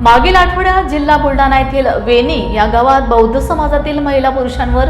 मागील आठवड्यात जिल्हा बुलढाणा येथील वेणी या गावात बौद्ध समाजातील महिला पुरुषांवर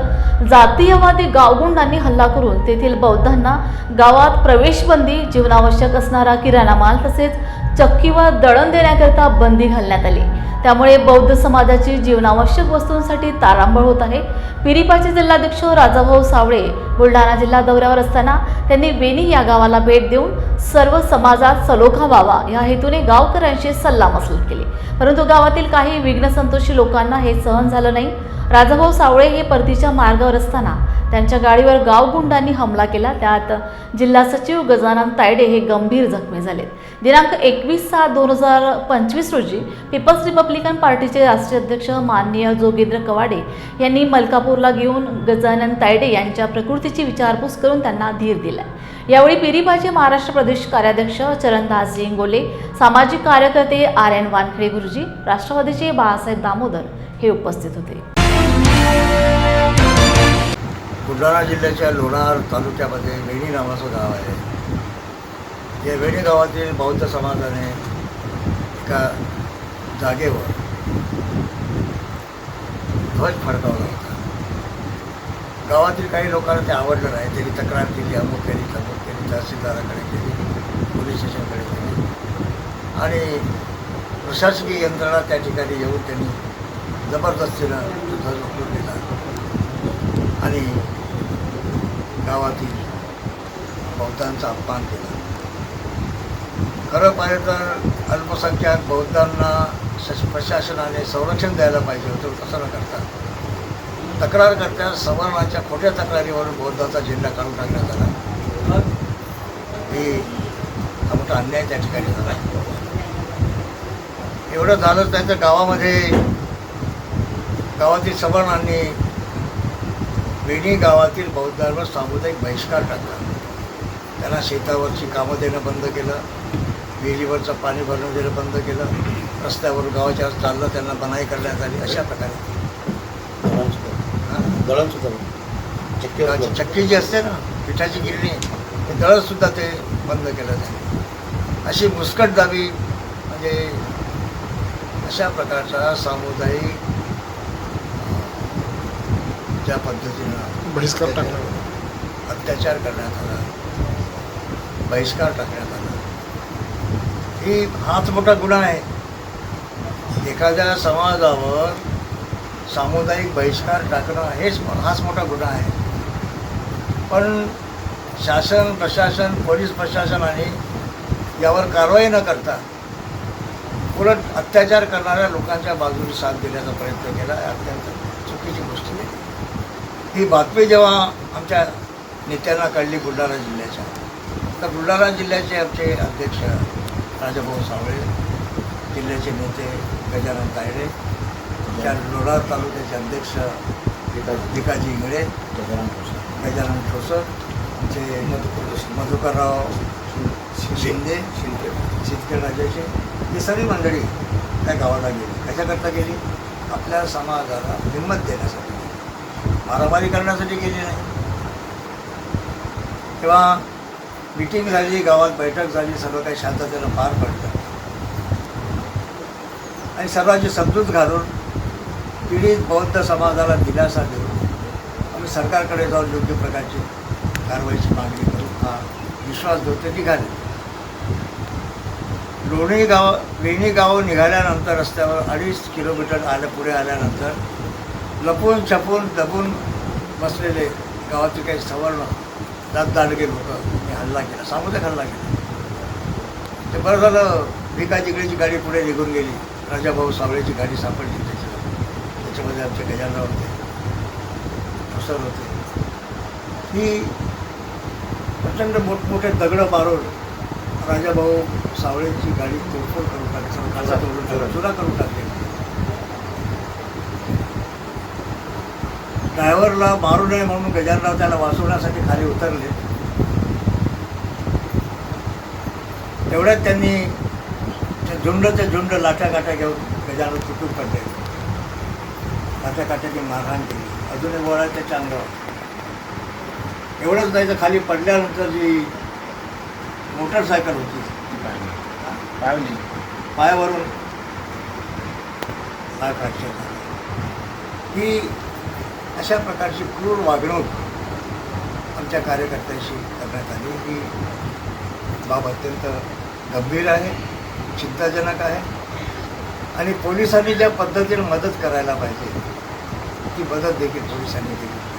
जातीयवादी गावगुंडांनी हल्ला करून तेथील बौद्धांना गावात प्रवेशबंदी जीवनावश्यक असणारा किराणा माल तसेच चक्की व दळण देण्याकरिता बंदी घालण्यात आली. त्यामुळे बौद्ध समाजाची जीवनावश्यक वस्तूंसाठी तारांबळ होत आहे. पिरिपाचे जिल्हाध्यक्ष राजाभाऊ सावळे बुलढाणा जिल्हा दौऱ्यावर असताना त्यांनी वेणी या गावाला भेट देऊन सर्व समाजात सलोखा व्हावा या हेतूने गावकऱ्यांशी सल्लामसलत केली. परंतु गावातील काही विघ्नसंतोषी लोकांना हे सहन झालं नाही. राजाभाऊ सावळे हे परतीच्या मार्गावर असताना त्यांच्या गाडीवर गावगुंडांनी हमला केला. त्यात जिल्हा सचिव गजानन तायडे हे गंभीर जखमी झाले दिनांक एकवीस सात दोन हजार पंचवीस रोजी पीपल्स रिपब्लिकन पार्टीचे राष्ट्रीय अध्यक्ष माननीय जोगेंद्र कवाडे यांनी मलकापूरला घेऊन गजानन तायडे यांच्या प्रकृतीची विचारपूस करून त्यांना धीर दिला यावेळी पिरिबाचे महाराष्ट्र प्रदेश कार्याध्यक्ष चरणदास इंगोले सामाजिक कार्यकर्ते आर एन वानखेडे गुरुजी राष्ट्रवादीचे बाळासाहेब दामोदर हे उपस्थित होते. बुलढाणा जिल्ह्याच्या लोणार तालुक्यामध्ये वेणी नावाचं गाव आहे. या वेणी गावातील बौद्ध समाजाने एका जागेवर ध्वज फडकावला होता. गावातील काही लोकांना ते आवडलं नाही. त्यांनी तक्रार केली अमुक केली तमुक केली तहसीलदाराकडे केली पोलीस स्टेशनकडे केली. आणि प्रशासकीय यंत्रणा त्या ठिकाणी येऊन त्यांनी जबरदस्तीनं ध्वज उपयोग दिला आणि गावातील बौद्धांचा अपमान केला. खरं पाहिलं तर अल्पसंख्याक बौद्धांना प्रशासनाने संरक्षण द्यायला पाहिजे होतं तसं न करता. तक्रार करता सवर्णाच्या खोट्या तक्रारीवरून बौद्धाचा झेंडा काढून टाकण्यात आला. ही हा मोठा अन्याय त्या ठिकाणी झाला. एवढं झालं नाही तर गावामध्ये गावातील सवर्णांनी वेणी गावातील बौद्धांवर सामुदायिक बहिष्कार टाकला. त्यांना शेतावरची कामं देणं बंद केलं. विहिरीवरचं पाणी भरणं देणं बंद केलं. रस्त्यावर गावाच्या चाललं त्यांना मनाई करण्यात आली अशा प्रकारे? दळण सुद्धा गावाची चक्की जी असते ना पिठाची गिरणी ते दळणसुद्धा ते बंद केलं त्यांनी. अशी मुस्कट दाबी म्हणजे अशा प्रकारचा सामुदायिक ज्या पद्धतीनं बहिष्कार टाकला. अत्याचार करण्यात आला बहिष्कार टाकण्यात आला. ही हाच मोठा गुन्हा आहे. एखाद्या समाजावर सामुदायिक बहिष्कार टाकणं हेच हाच मोठा गुन्हा आहे. पण शासन प्रशासन पोलीस प्रशासनाने यावर कारवाई न करता उलट अत्याचार करणाऱ्या लोकांच्या बाजूने साथ देण्याचा प्रयत्न केला अत्यंत. चुकीची गोष्ट आहे. ही बातमी जेव्हा आमच्या नेत्यांना कळली बुलढाणा जिल्ह्याच्या तर बुलढाणा जिल्ह्याचे आमचे अध्यक्ष राजाभाऊ सावळे जिल्ह्याचे नेते गजानन तायडे त्या लोणार तालुक्याचे अध्यक्ष भिकाजी इंगळे गजानन ठोसर आमचे मधुकरराव शिंदे शिंदे शिंदे राजाचे ही सगळी मंडळी त्या गावाला गेली. कशाकरता गेली? आपल्या समाजाला हिंमत देण्यासाठी मारामारी करण्यासाठी गेली नाही. तेव्हा मिटिंग झाली गावात बैठक झाली सर्व काही शांततेनं पार पडलं. आणि सर्वांची समजूत घालून पीडित बौद्ध समाजाला दिलासा देऊन आम्ही सरकारकडे जाऊन योग्य प्रकारची कारवाईची मागणी करू हा विश्वास देऊ ते निघाले लोणी गाव वेणी गाव निघाल्यानंतर रस्त्यावर अडीच किलोमीटर आल्या पुढे आल्यानंतर लपून छपून दबून बसलेले गावाचे काही सवर्ण दाददाडगे लोक हल्ला केला सामुदायिक हल्ला केला. ते बरं झालं भिका जिगडीची गाडी पुढे निघून गेली. राजाभाऊ सावळेची गाडी सापडली त्याच्या त्याच्यामध्ये आमचे गजानराव होते ठोसर होते. ही प्रचंड मोठमोठे दगडं मारून राजाभाऊ सावळेची गाडी तोडफोड करून टाकली चुरा करून टाकली ड्रायव्हरला मारू नये म्हणून गजानराव त्याला वाचवण्यासाठी खाली उतरले. तेवढ्यात त्यांनी त्या झुंडच्या झुंड लाट्या काट्या घेऊन गजानन तुटून पडले. लाट्या काट्याची मारहाण केली. अजूनही वळा त्याच्या अंगावर. एवढंच नाही तर खाली पडल्यानंतर जी मोटरसायकल होती पावली पायावरून पाय फ्रॅक्चर झाले ही अशा प्रकारची क्रूर वागणूक आमच्या कार्यकर्त्यांशी करण्यात आली. ही बाब अत्यंत गंभीर आहे चिंताजनक आहे आणि पोलिसांनी ज्या पद्धतीने मदत करायला पाहिजे ती मदत देखील पोलिसांनी दिली